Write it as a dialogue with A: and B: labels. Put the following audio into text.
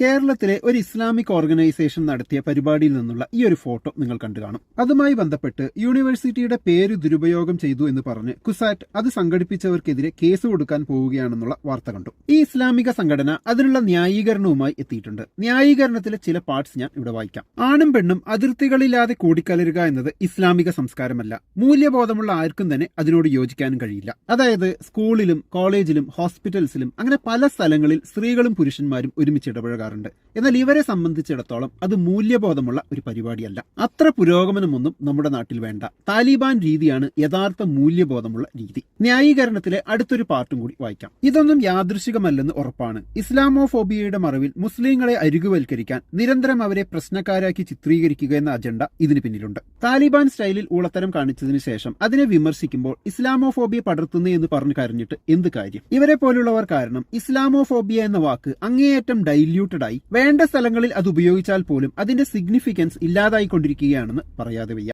A: കേരളത്തിലെ ഒരു Islamic organisation നടത്തിയ പരിപാടിയിൽ നിന്നുള്ള ഈ ഒരു ഫോട്ടോ നിങ്ങൾ കണ്ടു കാണും. അതുമായി ബന്ധപ്പെട്ട് യൂണിവേഴ്സിറ്റിയുടെ പേര് ദുരുപയോഗം ചെയ്തു എന്ന് പറഞ്ഞ് കുസാറ്റ് അത് സംഘടിപ്പിച്ചവർക്കെതിരെ കേസ് കൊടുക്കാൻ പോവുകയാണെന്നുള്ള വാർത്ത കണ്ടു. ഈ ഇസ്ലാമിക സംഘടന അതിനുള്ള ന്യായീകരണവുമായി എത്തിയിട്ടുണ്ട്. ന്യായീകരണത്തിലെ ചില പാർട്സ് ഞാൻ ഇവിടെ വായിക്കാം. ആണും പെണ്ണും അതിർത്തികളില്ലാതെ കൂടിക്കലരുക എന്നത് ഇസ്ലാമിക സംസ്കാരമല്ല. മൂല്യബോധമുള്ള ആർക്കും തന്നെ അതിനോട് യോജിക്കാനും കഴിയില്ല. അതായത് സ്കൂളിലും കോളേജിലും ഹോസ്പിറ്റൽസിലും അങ്ങനെ പല സ്ഥലങ്ങളിൽ സ്ത്രീകളും പുരുഷന്മാരും ഒരുമിച്ച് ഇടപഴകാറുണ്ട് എന്നാൽ ഇവരെ സംബന്ധിച്ചിടത്തോളം അത് മൂല്യബോധമുള്ള ഒരു പരിപാടിയല്ല. അത്ര പുരോഗമനമൊന്നും നമ്മുടെ നാട്ടിൽ വേണ്ട. താലിബാൻ രീതിയാണ് യഥാർത്ഥ മൂല്യബോധമുള്ള രീതി. ന്യായീകരണത്തിലെ അടുത്തൊരു പാർട്ടും കൂടി വായിക്കാം. ഇതൊന്നും യാദൃശികമല്ലെന്ന് ഉറപ്പാണ്. ഇസ്ലാമോഫോബിയയുടെ മറവിൽ മുസ്ലിങ്ങളെ അരികുവൽക്കരിക്കാൻ നിരന്തരം അവരെ പ്രശ്നക്കാരാക്കി ചിത്രീകരിക്കുക എന്ന അജണ്ട ഇതിന് പിന്നിലുണ്ട്. താലിബാൻ സ്റ്റൈലിൽ ഊളത്തരം കാണിച്ചതിന് ശേഷം അതിനെ വിമർശിക്കുമ്പോൾ ഇസ്ലാമോഫോബിയ പടർത്തുന്നു എന്ന് പറഞ്ഞു കരഞ്ഞിട്ട് എന്ത് കാര്യം? ഇവരെ പോലുള്ളവർ കാരണം ഇസ്ലാമോഫോബിയ എന്ന വാക്ക് അങ്ങേയറ്റം ഡൈല്യൂട്ടഡ് ആയി വേണ്ട സ്ഥലങ്ങളിൽ അത് ഉപയോഗിച്ചാൽ പോലും അതിന്റെ സിഗ്നിഫിക്കൻസ് ഇല്ലാതായിക്കൊണ്ടിരിക്കുകയാണെന്ന് പറയാതെ വയ്യ.